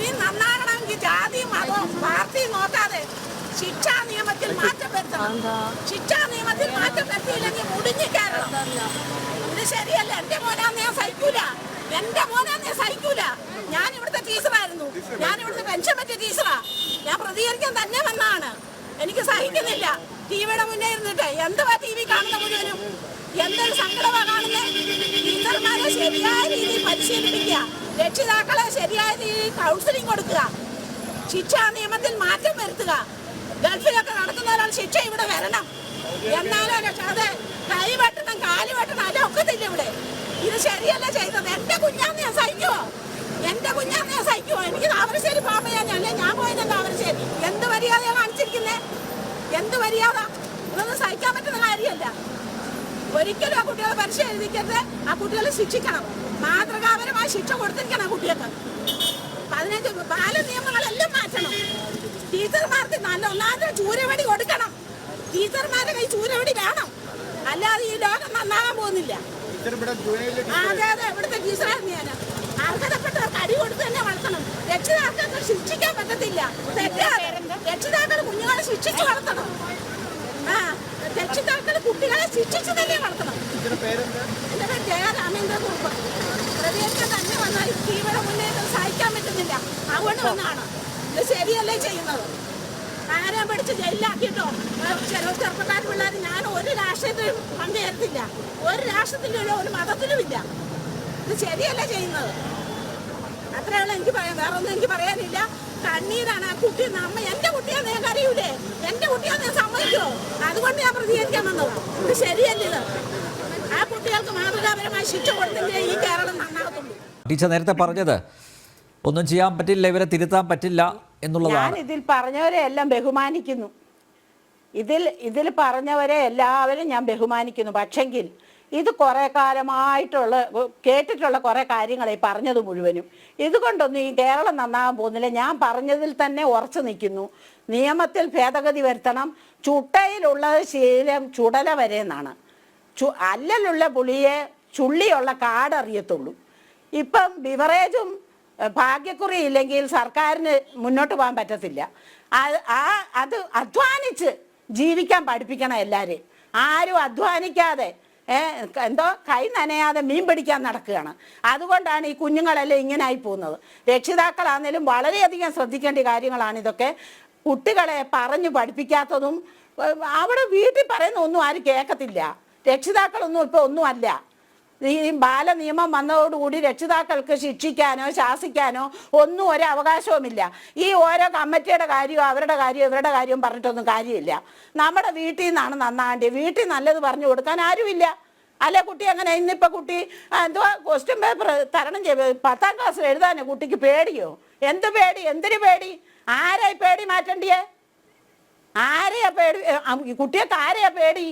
ഇനി നന്നാകണമെങ്കിൽ ജാതി മതവും പാർട്ടി നോക്കാതെ ശിക്ഷാ നിയമത്തിൽ മാറ്റം വരുത്തണം ശിക്ഷാ നിയമത്തിൽ മാറ്റം വരുത്തിയില്ലെങ്കിൽ മുടിഞ്ഞു കയറണം ഇത് ശരിയല്ല. എന്റെ മോനാന്ന് ഞാൻ സഹിക്കൂല. എന്റെ മോനാന്ന് ഞാൻ സഹിക്കൂല. ഞാൻ ഇവിടുത്തെ ടീച്ചറായിരുന്നു. ഞാൻ ഇവിടുത്തെ പെൻഷൻ പറ്റിയ ടീച്ചറാ. ഞാൻ പ്രതികരിക്കാൻ തന്നെ വന്നാണ് എനിക്ക് സഹിക്കുന്നില്ല. ടിവിയുടെ മുന്നേ ഇരുന്നിട്ട് എന്തുവാ ടി വി കാണുന്ന മുഴുവനും? എന്തൊരു സങ്കടമാ കാണുന്നത് ടീച്ചർമാരെ ശരിയായ രീതിയിൽ പരിശീലിപ്പിക്കുക. രക്ഷിതാക്കളെ ശരിയായ രീതിയിൽ കൗൺസിലിംഗ് കൊടുക്കുക. ശിക്ഷാ നിയമത്തിൽ മാറ്റം വരുത്തുക. ഗൾഫിലൊക്കെ നടക്കുന്ന ശിക്ഷ ഇവിടെ വരണം. എന്നാലോ അതെ കൈ വെട്ടണം കാൽ വെട്ടണം അല്ല ഒക്കത്തില്ല ഇവിടെ. ഇത് ശരിയല്ല ചെയ്തത്. എന്റെ കുഞ്ഞാന്ന് ഞാൻ സഹിക്കുവോ? എന്റെ കുഞ്ഞാന്ന് ഞാൻ സഹിക്കുവോ? എനിക്ക് താമരശ്ശേരി പോകുമ്പോ ഞാൻ അല്ലേ? ഞാൻ പോയത് താമരശ്ശേരി? എന്ത് മര്യാദയാണ് കാണിച്ചിരിക്കുന്നേ? എന്ത് മര്യാദ? ഇതൊന്നും സഹിക്കാൻ പറ്റുന്ന കാര്യമല്ല. ഒരിക്കലും ആ കുട്ടികളെ പരിശീലിക്കരുത് ആ കുട്ടികളെ ശിക്ഷിക്കണം. മാതൃകാപരമായ ശിക്ഷ കൊടുത്തിരിക്കണം കുട്ടികൾക്ക്. പതിനഞ്ച് ബാല നിയമങ്ങളെല്ലാം മാറ്റണം. ടീച്ചർമാർക്ക് നല്ല ഒന്നാമത്തെ ചൂരവടി കൊടുക്കണം. ടീച്ചർമാരുടെ കൈ ചൂരവടി വേണം. അല്ലാതെ ഈ ലോകം നന്നാകാൻ പോകുന്നില്ല. അതെ അതെ ഇവിടുത്തെ ടീച്ചറായിരുന്നു ഞാൻ അർഹതപ്പെട്ടവർക്ക് അടി കൊടുത്ത് തന്നെ വളർത്തണം. രക്ഷിതാക്കൾക്ക് ശിക്ഷിക്കാൻ പറ്റത്തില്ല. രക്ഷിതാക്കൾ കുഞ്ഞുങ്ങളെ ശിക്ഷിച്ച് വളർത്തണം. ആ രക്ഷിതാക്കൾ കുട്ടികളെ ശിക്ഷിച്ച് തന്നെ വളർത്തണം. പ്രതികരിക്കാൻ തന്നെ വന്നാൽ ടീമിയുടെ മുന്നേ ഇത് സഹിക്കാൻ പറ്റുന്നില്ല. അതുകൊണ്ട് വന്നാണ്. ഇത് ശരിയല്ലേ ചെയ്യുന്നത്? ആരെ പിടിച്ച് ജയിലാക്കിയിട്ടോ ചില ചെറുപ്പക്കാർ പിള്ളേർ ഞാൻ ഒരു രാഷ്ട്രീയത്തിലും പങ്കുചേരത്തില്ല ഒരു രാഷ്ട്രത്തിലും ഒരു മതത്തിലും ഇല്ല. ഇത് ശരിയല്ല ചെയ്യുന്നത്? അത്രയുള്ള എനിക്ക് പറയാം വേറെ ഒന്നും എനിക്ക് പറയാനില്ല. കണ്ണീരാണ് ആ കുട്ടി. അമ്മ എന്റെ കുട്ടിയാ ഞാൻ അറിയൂലേ? എന്റെ കുട്ടിയാന്ന് ഞാൻ സമ്മതിക്കോ അതുകൊണ്ട് ഞാൻ പ്രതികരിക്കാൻ വന്നത്. ഇത് ശരിയല്ല കുട്ടികൾക്ക് മാതൃകാപരമായ ശിക്ഷ കൊടുത്തെങ്കിലേ ഈ കേരളം നന്നാകത്തുള്ളൂ. ടീച്ചർ നേരത്തെ പറഞ്ഞത് ഒന്നും ചെയ്യാൻ പറ്റില്ല ഇവരെ തിരുത്താൻ പറ്റില്ല ഞാൻ എന്നുള്ളതാണ്. ഇതിൽ പറഞ്ഞവരെ എല്ലാം ബഹുമാനിക്കുന്നു. ഇതിൽ ഇതിൽ പറഞ്ഞവരെ എല്ലാവരും ഞാൻ ബഹുമാനിക്കുന്നു. പക്ഷെങ്കിൽ ഇത് കുറേ കാലമായിട്ടുള്ള കേട്ടിട്ടുള്ള കുറേ കാര്യങ്ങളെ പറഞ്ഞത് മുഴുവനും. ഇതുകൊണ്ടൊന്നും ഈ കേരളം നന്നാകാൻ പോകുന്നില്ല. ഞാൻ പറഞ്ഞതിൽ തന്നെ ഉറച്ചു നിൽക്കുന്നു. നിയമത്തിൽ ഭേദഗതി വരുത്തണം. ചുട്ടയിലുള്ള ശീലം ചുടല വരെ എന്നാണ്. ചു അല്ലലുള്ള പുളിയെ ചുള്ളിയുള്ള കാടറിയത്തുള്ളൂ. ഇപ്പം ബിവറേജും ഭാഗ്യക്കുറി ഇല്ലെങ്കിൽ സർക്കാരിന് മുന്നോട്ട് പോകാൻ പറ്റത്തില്ല. ആ അത് അധ്വാനിച്ച് ജീവിക്കാൻ പഠിപ്പിക്കണം എല്ലാവരെയും. ആരും അധ്വാനിക്കാതെ എന്തോ കൈ നനയാതെ മീൻ പിടിക്കാൻ നടക്കുകയാണ്. അതുകൊണ്ടാണ് ഈ കുഞ്ഞുങ്ങളെല്ലാം ഇങ്ങനെ ആയി പോകുന്നത്. രക്ഷിതാക്കളാണെങ്കിലും വളരെയധികം ശ്രദ്ധിക്കേണ്ട കാര്യങ്ങളാണ് ഇതൊക്കെ. കുട്ടികളെ പറഞ്ഞു പഠിപ്പിക്കാത്തതും അവിടെ വീട്ടിൽ പറയുന്ന ഒന്നും ആരും കേൾക്കത്തില്ല. രക്ഷിതാക്കളൊന്നും ഇപ്പൊ ഒന്നുമല്ല. ഈ ബാല നിയമം വന്നതോടുകൂടി രക്ഷിതാക്കൾക്ക് ശിക്ഷിക്കാനോ ശാസിക്കാനോ ഒന്നും ഒരു അവകാശവുമില്ല. ഈ ഓരോ കമ്മിറ്റിയുടെ കാര്യവും അവരുടെ കാര്യവും ഇവരുടെ കാര്യവും പറഞ്ഞിട്ടൊന്നും കാര്യമില്ല. നമ്മുടെ വീട്ടിൽ നിന്നാണ് നന്നാണ്ടി വീട്ടിൽ നല്ലത് പറഞ്ഞു കൊടുക്കാൻ ആരുമില്ല. അല്ല കുട്ടി അങ്ങനെ ഇന്നിപ്പോ കുട്ടി എന്തോ ക്വസ്റ്റ്യൻ പേപ്പർ തരണം ചെയ്ത് പത്താം ക്ലാസ്സിൽ എഴുതാനോ കുട്ടിക്ക് പേടിയോ? എന്ത് പേടി? എന്തിനു പേടി? ആരായി പേടി മാറ്റണ്ടിയേ? ആരെയാ പേടി? കുട്ടിയൊക്കെ ആരെയാ പേടി?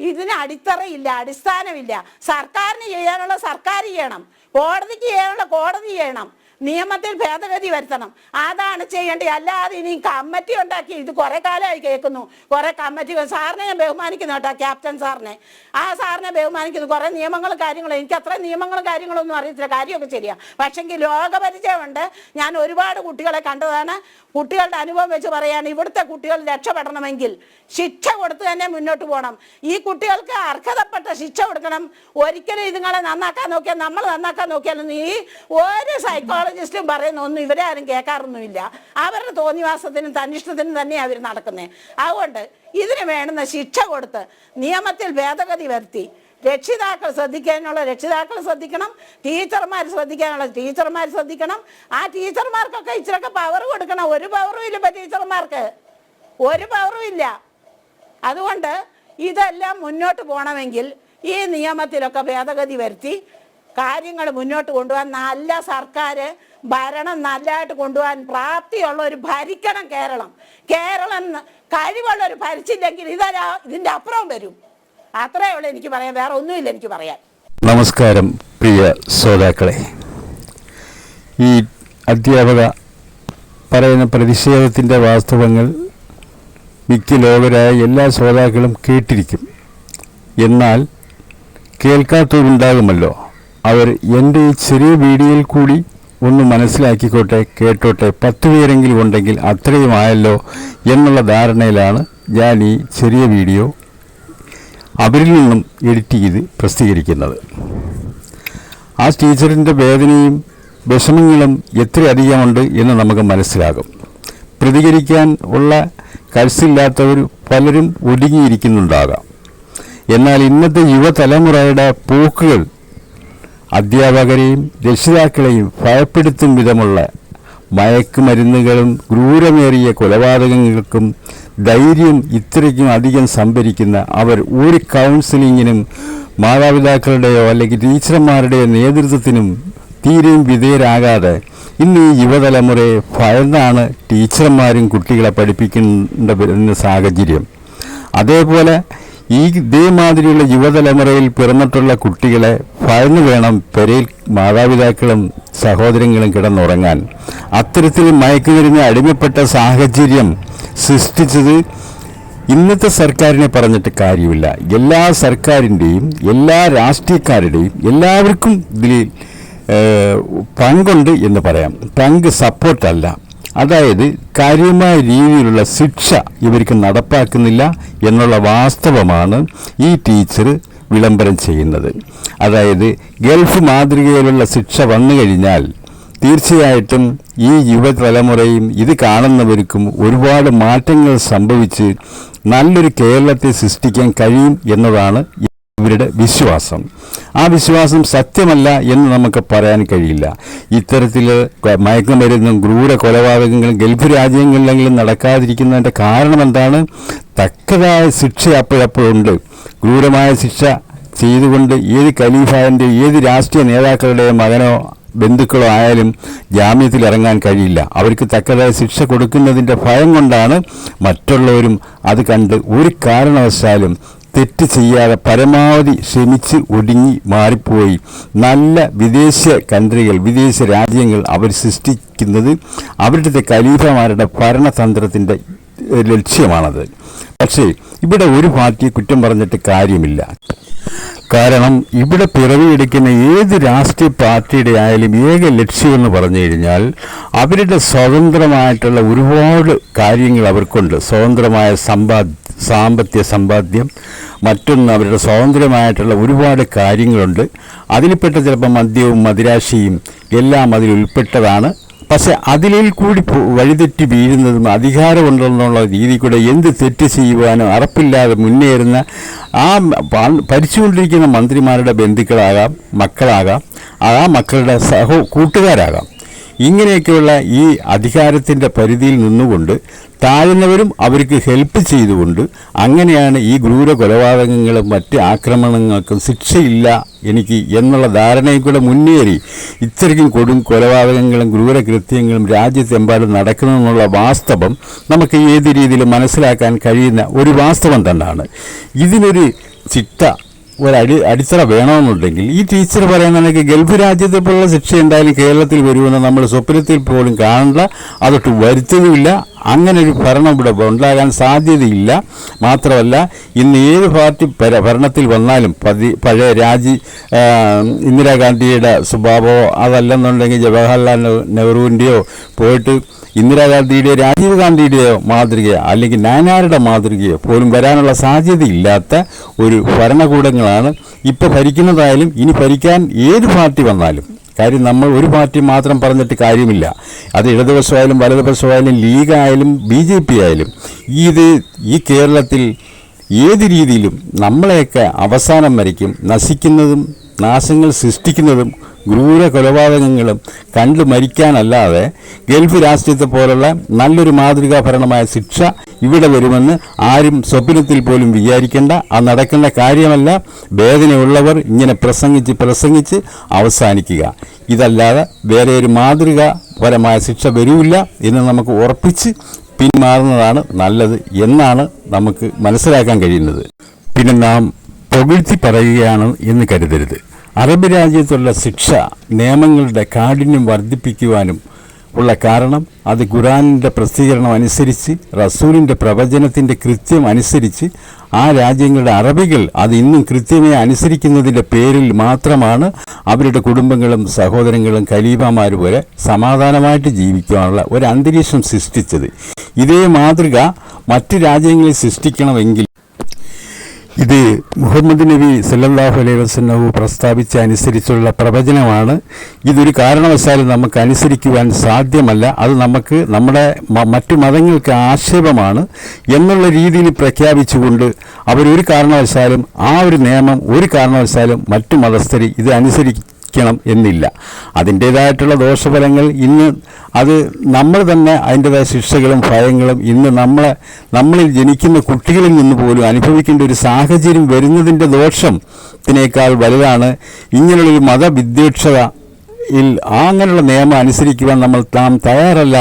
ഇതിന് അടിത്തറയില്ല അടിസ്ഥാനമില്ല. സർക്കാരിന് ചെയ്യാനുള്ള സർക്കാർ ചെയ്യണം. കോടതിക്ക് ചെയ്യാനുള്ള കോടതി ചെയ്യണം. നിയമത്തിൽ ഭേദഗതി വരുത്തണം. അതാണ് ചെയ്യേണ്ടത്. അല്ലാതെ ഇനി കമ്മിറ്റി ഉണ്ടാക്കി ഇത് കുറെ കാലമായി കേൾക്കുന്നു. കുറെ കമ്മിറ്റി സാറിനെ ഞാൻ ബഹുമാനിക്കുന്നു കേട്ടോ ക്യാപ്റ്റൻ സാറിനെ. ആ സാറിനെ ബഹുമാനിക്കുന്നു. കുറെ നിയമങ്ങളും കാര്യങ്ങളും എനിക്ക് അത്ര നിയമങ്ങളും കാര്യങ്ങളൊന്നും അറിയത്തില്ല. കാര്യമൊക്കെ ശരിയാ. പക്ഷെങ്കിൽ ലോകപരിചയമുണ്ട്. ഞാൻ ഒരുപാട് കുട്ടികളെ കണ്ടതാണ്. കുട്ടികളുടെ അനുഭവം വെച്ച് പറയാണ് ഇവിടുത്തെ കുട്ടികൾ രക്ഷപ്പെടണമെങ്കിൽ ശിക്ഷ കൊടുത്ത് തന്നെ മുന്നോട്ട് പോകണം ഈ കുട്ടികൾക്ക് അർഹതപ്പെട്ട ശിക്ഷ കൊടുക്കണം. ഒരിക്കലും ഇതുങ്ങളെ നന്നാക്കാൻ നോക്കിയാൽ നമ്മൾ നന്നാക്കാൻ നോക്കിയാലൊന്നും ഈ ഒരു സൈക്കോളജിസ്റ്റും പറയുന്ന ഒന്നും ഇവരെ ആരും കേൾക്കാറൊന്നുമില്ല. അവരുടെ തോന്നിവാസത്തിനും തന്നിഷ്ടത്തിനും തന്നെയാണ് അവർ നടക്കുന്നത് അതുകൊണ്ട് ഇതിന് വേണ്ടുന്ന ശിക്ഷ കൊടുത്ത് നിയമത്തിൽ ഭേദഗതി വരുത്തി. രക്ഷിതാക്കൾ ശ്രദ്ധിക്കാനുള്ള രക്ഷിതാക്കൾ ശ്രദ്ധിക്കണം. ടീച്ചർമാർ ശ്രദ്ധിക്കാനുള്ള ടീച്ചർമാർ ശ്രദ്ധിക്കണം. ആ ടീച്ചർമാർക്കൊക്കെ ഇച്ചിരൊക്കെ പവർ കൊടുക്കണം. ഒരു പവറും ഇല്ല ഇപ്പം ടീച്ചർമാർക്ക്. ഒരു പവറും ഇല്ല. അതുകൊണ്ട് ഇതെല്ലാം മുന്നോട്ട് പോകണമെങ്കിൽ ഈ നിയമത്തിലൊക്കെ ഭേദഗതി വരുത്തി കാര്യങ്ങൾ മുന്നോട്ട് കൊണ്ടുപോകാൻ നല്ല സർക്കാർ ഭരണം നല്ലതായിട്ട് കൊണ്ടുപോകാൻ പ്രാപ്തിയുള്ള ഒരു ഭരിക്കണം കേരളം. കേരളം കഴിവുള്ള ഒരു ഭരിച്ചില്ലെങ്കിൽ ഇതൊരാ ഇതിന്റെ അപ്പുറം വരും. അത്രേ ഉള്ളൂ എനിക്ക് പറയാൻ. വേറെ ഒന്നുമില്ല എനിക്ക് പറയാൻ. നമസ്കാരം പ്രിയ ശ്രോതാക്കളെ. ഈ അധ്യാപക പറയുന്ന പ്രതിഷേധത്തിന്റെ വാസ്തവങ്ങൾ മിക്ക ലോകരായ എല്ലാ ശ്രോതാക്കളും കേട്ടിരിക്കും. എന്നാൽ കേൾക്കാത്തവരുണ്ടാകുമല്ലോ അവർ എന്റെ ഈ ചെറിയ വീഡിയോയിൽ കൂടി ഒന്ന് മനസ്സിലാക്കിക്കോട്ടെ കേട്ടോട്ടെ. പത്ത് പേരെങ്കിലും ഉണ്ടെങ്കിൽ അത്രയും ആയല്ലോ എന്നുള്ള ധാരണയിലാണ് ഞാൻ ഈ ചെറിയ വീഡിയോ അവരിൽ നിന്നും എഡിറ്റ് ചെയ്ത് പ്രസിദ്ധീകരിക്കുന്നത്. ആ ടീച്ചറിന്റെ വേദനയും വിഷമങ്ങളും എത്രയധികമുണ്ട് എന്ന് നമുക്ക് മനസ്സിലാകും. പ്രതികരിക്കാൻ ഉള്ള കരുസില്ലാത്തവർ പലരും ഒതുങ്ങിയിരിക്കുന്നുണ്ടാകാം. എന്നാൽ ഇന്നത്തെ യുവതലമുറയുടെ പോക്കുകൾ അധ്യാപകരെയും രക്ഷിതാക്കളെയും ഭയപ്പെടുത്തും വിധമുള്ള മയക്കുമരുന്നുകളും ക്രൂരമേറിയ കൊലപാതകങ്ങൾക്കും ധൈര്യം ഇത്രയ്ക്കും അധികം സംഭരിക്കുന്ന അവർ ഒരു കൗൺസിലിങ്ങിനും മാതാപിതാക്കളുടെയോ അല്ലെങ്കിൽ ടീച്ചർമാരുടെയോ നേതൃത്വത്തിനും തീരെയും വിധേയരാകാതെ ഇന്ന് ഈ യുവതലമുറയെ ഭയന്നാണ് ടീച്ചർമാരും കുട്ടികളെ പഠിപ്പിക്കേണ്ട സാഹചര്യം. അതേപോലെ ഈ ഇതേമാതിരിയുള്ള യുവതലമുറയിൽ പിറന്നിട്ടുള്ള കുട്ടികളെ ഭയന്നു വേണം പെരയിൽ മാതാപിതാക്കളും സഹോദരങ്ങളും കിടന്നുറങ്ങാൻ. അത്തരത്തിൽ മയക്കുമരുന്ന് അടിമപ്പെട്ട സാഹചര്യം സൃഷ്ടിച്ചത് ഇന്നത്തെ സർക്കാരിനെ പറഞ്ഞിട്ട് കാര്യമില്ല. എല്ലാ സർക്കാരിന്റെയും എല്ലാ രാഷ്ട്രീയക്കാരുടെയും എല്ലാവർക്കും ഇതിൽ പങ്കുണ്ട് എന്ന് പറയാം. പങ്ക് സപ്പോർട്ടല്ല. അതായത് കാര്യമായ രീതിയിലുള്ള ശിക്ഷ ഇവർക്ക് നടപ്പാക്കുന്നില്ല എന്നുള്ള വാസ്തവമാണ് ഈ ടീച്ചർ വിളംബരം ചെയ്യുന്നത്. അതായത് ഗൾഫ് മാതൃകയിലുള്ള ശിക്ഷ വന്നു കഴിഞ്ഞാൽ തീർച്ചയായിട്ടും ഈ യുവതലമുറയും ഇത് കാണുന്നവർക്കും ഒരുപാട് മാറ്റങ്ങൾ സംഭവിച്ച് നല്ലൊരു കേരളത്തെ സൃഷ്ടിക്കാൻ കഴിയും എന്നതാണ് ഇവരുടെ വിശ്വാസം. ആ വിശ്വാസം സത്യമല്ല എന്ന് നമുക്ക് പറയാൻ കഴിയില്ല. ഇത്തരത്തിൽ മയക്കുമരുന്നും ക്രൂര കൊലപാതകങ്ങളും ഗൾഫ് രാജ്യങ്ങളിലെങ്കിലും നടക്കാതിരിക്കുന്നതിന്റെ കാരണം എന്താണ്? തക്കതായ ശിക്ഷ അപ്പോഴപ്പോഴുണ്ട് ക്രൂരമായ ശിക്ഷ ചെയ്തുകൊണ്ട് ഏത് ഖലീഫാന്റെ ഏത് രാഷ്ട്രീയ നേതാക്കളുടെയും മകനോ ബന്ധുക്കളോ ആയാലും ജാമ്യത്തിൽ ഇറങ്ങാൻ കഴിയില്ല. അവർക്ക് തക്കതായ ശിക്ഷ കൊടുക്കുന്നതിന്റെ ഭയം കൊണ്ടാണ് മറ്റുള്ളവരും അത് കണ്ട് ഒരു കാരണവശാലും തെറ്റ് ചെയ്യാതെ പരമാവധി ക്ഷമിച്ച് ഒടുങ്ങി മാറിപ്പോയി. നല്ല വിദേശ കൺട്രികൾ വിദേശ രാജ്യങ്ങൾ അവർ സൃഷ്ടിക്കുന്നത് അവരുടെ ഖലീഫമാരുടെ ഭരണതന്ത്രത്തിന്റെ ലക്ഷ്യമാണത്. പക്ഷേ ഇവിടെ ഒരു പാർട്ടിയെ കുറ്റം പറഞ്ഞിട്ട് കാര്യമില്ല. കാരണം ഇവിടെ പിറവിയെടുക്കുന്ന ഏത് രാഷ്ട്രീയ പാർട്ടിയുടെ ആയാലും ഏക ലക്ഷ്യമെന്ന് പറഞ്ഞു കഴിഞ്ഞാൽ അവരുടെ സ്വതന്ത്രമായിട്ടുള്ള ഒരുപാട് കാര്യങ്ങൾ അവർക്കുണ്ട്. സ്വതന്ത്രമായ സമ്പാദ് സാമ്പത്തിക സമ്പാദ്യം മറ്റൊന്ന് അവരുടെ സ്വതന്ത്രമായിട്ടുള്ള ഒരുപാട് കാര്യങ്ങളുണ്ട്. അതിൽപ്പെട്ട ചിലപ്പോൾ മദ്യവും മദിരാശിയും എല്ലാം അതിൽ ഉൾപ്പെട്ടതാണ്. പക്ഷെ അതിലിൽ കൂടി വഴിതെറ്റി വീഴുന്നതും അധികാരമുണ്ടെന്നുള്ള രീതി കൂടെ എന്ത് തെറ്റ് ചെയ്യുവാനോ അറപ്പില്ലാതെ മുന്നേറുന്ന ആ ഭരിച്ചുകൊണ്ടിരിക്കുന്ന മന്ത്രിമാരുടെ ബന്ധുക്കളാകാം മക്കളാകാം ആ മക്കളുടെ സഹോ കൂട്ടുകാരാകാം. ഇങ്ങനെയൊക്കെയുള്ള ഈ അധികാരത്തിന്റെ പരിധിയിൽ നിന്നുകൊണ്ട് താഴ്ന്നവരും അവർക്ക് ഹെൽപ്പ് ചെയ്തുകൊണ്ട് അങ്ങനെയാണ് ഈ ക്രൂര കൊലപാതകങ്ങളും മറ്റ് ആക്രമണങ്ങൾക്കും ശിക്ഷയില്ല എനിക്ക് എന്നുള്ള ധാരണയും കൂടെ മുന്നേറി. ഇത്രയ്ക്കും കൊടും കൊലപാതകങ്ങളും ക്രൂരകൃത്യങ്ങളും രാജ്യത്തെമ്പാടും നടക്കുന്നതെന്നുള്ള വാസ്തവം നമുക്ക് ഏത് രീതിയിലും മനസ്സിലാക്കാൻ കഴിയുന്ന ഒരു വാസ്തവം തന്നെയാണ്. ഇതിനൊരു ചിട്ട ഒരടി അടിത്തറ വേണമെന്നുണ്ടെങ്കിൽ ഈ ടീച്ചർ പറയുന്ന ഗൾഫ് രാജ്യത്തെ പോലുള്ള ശിക്ഷ എന്തായാലും കേരളത്തിൽ വരുമെന്ന് നമ്മൾ സ്വപ്നത്തിൽ പോലും കാണണ്ട. അതൊട്ട് വരുത്തതുമില്ല അങ്ങനെ ഒരു ഭരണം ഇവിടെ ഉണ്ടാകാൻ സാധ്യതയില്ല. മാത്രമല്ല ഇന്ന് ഏത് പാർട്ടി ഭരണത്തിൽ വന്നാലും പതി പഴയ രാജി ഇന്ദിരാഗാന്ധിയുടെ സ്വഭാവമോ അതല്ലെന്നുണ്ടെങ്കിൽ ജവഹർലാൽ നെഹ്റുവിന്റെയോ പോയിട്ട് ഇന്ദിരാഗാന്ധിയുടെയോ രാജീവ് ഗാന്ധിയുടെയോ മാതൃകയോ അല്ലെങ്കിൽ നാനാരുടെ മാതൃകയോ പോലും വരാനുള്ള സാധ്യതയില്ലാത്ത ഒരു ഭരണകൂടങ്ങളാണ് ഇപ്പോൾ ഭരിക്കുന്നതായാലും ഇനി ഭരിക്കാൻ ഏത് പാർട്ടി വന്നാലും കാര്യം നമ്മൾ ഒരു പാർട്ടി മാത്രം പറഞ്ഞിട്ട് കാര്യമില്ല. അത് ഇടതുപക്ഷമായാലും വലതുപക്ഷമായാലും ലീഗായാലും ബി ജെ പി ആയാലും ഇത് ഈ കേരളത്തിൽ ഏത് രീതിയിലും നമ്മളെയൊക്കെ അവസാനം വരയ്ക്കും. നശിക്കുന്നതും നാശങ്ങൾ സൃഷ്ടിക്കുന്നതും ക്രൂര കൊലപാതകങ്ങളും കണ്ടു മരിക്കാനല്ലാതെ ഗൾഫ് രാഷ്ട്രീയത്തെ പോലുള്ള നല്ലൊരു മാതൃകാഭരണമായ ശിക്ഷ ഇവിടെ വരുമെന്ന് ആരും സ്വപ്നത്തിൽ പോലും വിചാരിക്കേണ്ട. അത് നടക്കേണ്ട കാര്യമല്ല. വേദനയുള്ളവർ ഇങ്ങനെ പ്രസംഗിച്ച് പ്രസംഗിച്ച് അവസാനിക്കുക. ഇതല്ലാതെ വേറെ ഒരു മാതൃകാപരമായ ശിക്ഷ വരില്ല എന്ന് നമുക്ക് ഉറപ്പിച്ച് പിന്മാറുന്നതാണ് നല്ലത് എന്നാണ് നമുക്ക് മനസ്സിലാക്കാൻ കഴിയുന്നത്. പിന്നെ നാം പുകഴ്ത്തി പറയുകയാണ് എന്ന് കരുതരുത്. അറബ് രാജ്യത്തുള്ള ശിക്ഷ നിയമങ്ങളുടെ കാഠിന്യം വർദ്ധിപ്പിക്കുവാനും ഉള്ള കാരണം അത് ഖുറാനിന്റെ പ്രസിദ്ധീകരണം അനുസരിച്ച് റസൂലിന്റെ പ്രവചനത്തിന്റെ കൃത്യം അനുസരിച്ച് ആ രാജ്യങ്ങളുടെ അറബികൾ അത് ഇന്നും കൃത്യമായി അനുസരിക്കുന്നതിന്റെ പേരിൽ മാത്രമാണ് അവരുടെ കുടുംബങ്ങളും സഹോദരങ്ങളും ഖലീഫമാർ പോലെ സമാധാനമായിട്ട് ജീവിക്കാനുള്ള ഒരു അന്തരീക്ഷം സൃഷ്ടിച്ചത്. ഇതേ മാതൃക മറ്റ് രാജ്യങ്ങളിൽ സൃഷ്ടിക്കണമെങ്കിൽ ഇത് മുഹമ്മദ് നബി സല്ലാഹു അലൈഹി വസല്ലമ പ്രസ്താവിച്ച അനുസരിച്ചുള്ള പ്രവചനമാണ്. ഇതൊരു കാരണവശാലും നമുക്ക് അനുസരിക്കുവാൻ സാധ്യമല്ല. അത് നമുക്ക് നമ്മുടെ മറ്റു മതങ്ങൾക്ക് ആക്ഷേപമാണ് എന്നുള്ള രീതിയിൽ പ്രഖ്യാപിച്ചുകൊണ്ട് അവരൊരു കാരണവശാലും ആ ഒരു നിയമം ഒരു കാരണവശാലും മറ്റു മതസ്ഥർ ഇത് അനുസരിക്കണം എന്നില്ല. അതിന്റേതായിട്ടുള്ള ദോഷഫലങ്ങൾ ഇന്ന് അത് നമ്മൾ തന്നെ അതിന്റെതായ ശിക്ഷകളും ഭയങ്ങളും ഇന്ന് നമ്മളെ നമ്മളിൽ ജനിക്കുന്ന കുട്ടികളിൽ നിന്ന് പോലും അനുഭവിക്കേണ്ട ഒരു സാഹചര്യം വരുന്നതിന്റെ ദോഷത്തിനേക്കാൾ വലുതാണ്. ഇങ്ങനെയുള്ളൊരു മതവിദ്വേക്ഷത അങ്ങനെയുള്ള നിയമം അനുസരിക്കുവാൻ നമ്മൾ നാം തയ്യാറല്ല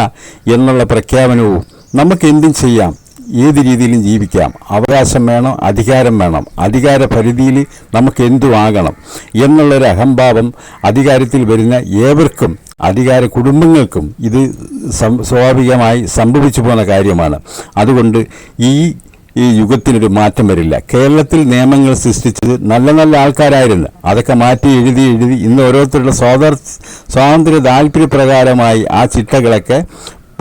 എന്നുള്ള പ്രഖ്യാപനവും നമുക്ക് എന്തും ചെയ്യാം. ഏത് രീതിയിലും ജീവിക്കാം. അവകാശം വേണം അധികാരം വേണം. അധികാര പരിധിയിൽ നമുക്ക് എന്തും ആകണം എന്നുള്ളൊരു അഹംഭാവം അധികാരത്തിൽ വരുന്ന ഏവർക്കും അധികാര കുടുംബങ്ങൾക്കും ഇത് സ്വാഭാവികമായി സംഭവിച്ചു പോകുന്ന കാര്യമാണ്. അതുകൊണ്ട് ഈ ഈ യുഗത്തിനൊരു മാറ്റം വരില്ല. കേരളത്തിൽ നിയമങ്ങൾ സൃഷ്ടിച്ചത് നല്ല നല്ല ആൾക്കാരായിരുന്നു. അതൊക്കെ മാറ്റി എഴുതി എഴുതി ഇന്ന് ഓരോരുത്തരുടെ സ്വാതന്ത്ര്യ സ്വാതന്ത്ര്യ താല്പര്യപ്രകാരമായി ആ ചിട്ടകളൊക്കെ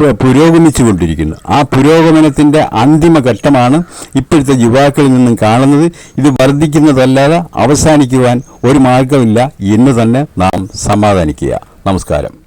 പുരോഗമിച്ചുകൊണ്ടിരിക്കുന്നു. ആ പുരോഗമനത്തിന്റെ അന്തിമഘട്ടമാണ് ഇപ്പോഴത്തെ യുവാക്കളിൽ നിന്നും കാണുന്നത്. ഇത് വർദ്ധിക്കുന്നതല്ലാതെ അവസാനിക്കുവാൻ ഒരു മാർഗമില്ല എന്ന് തന്നെ നാം സമാധാനിക്കുക. നമസ്കാരം.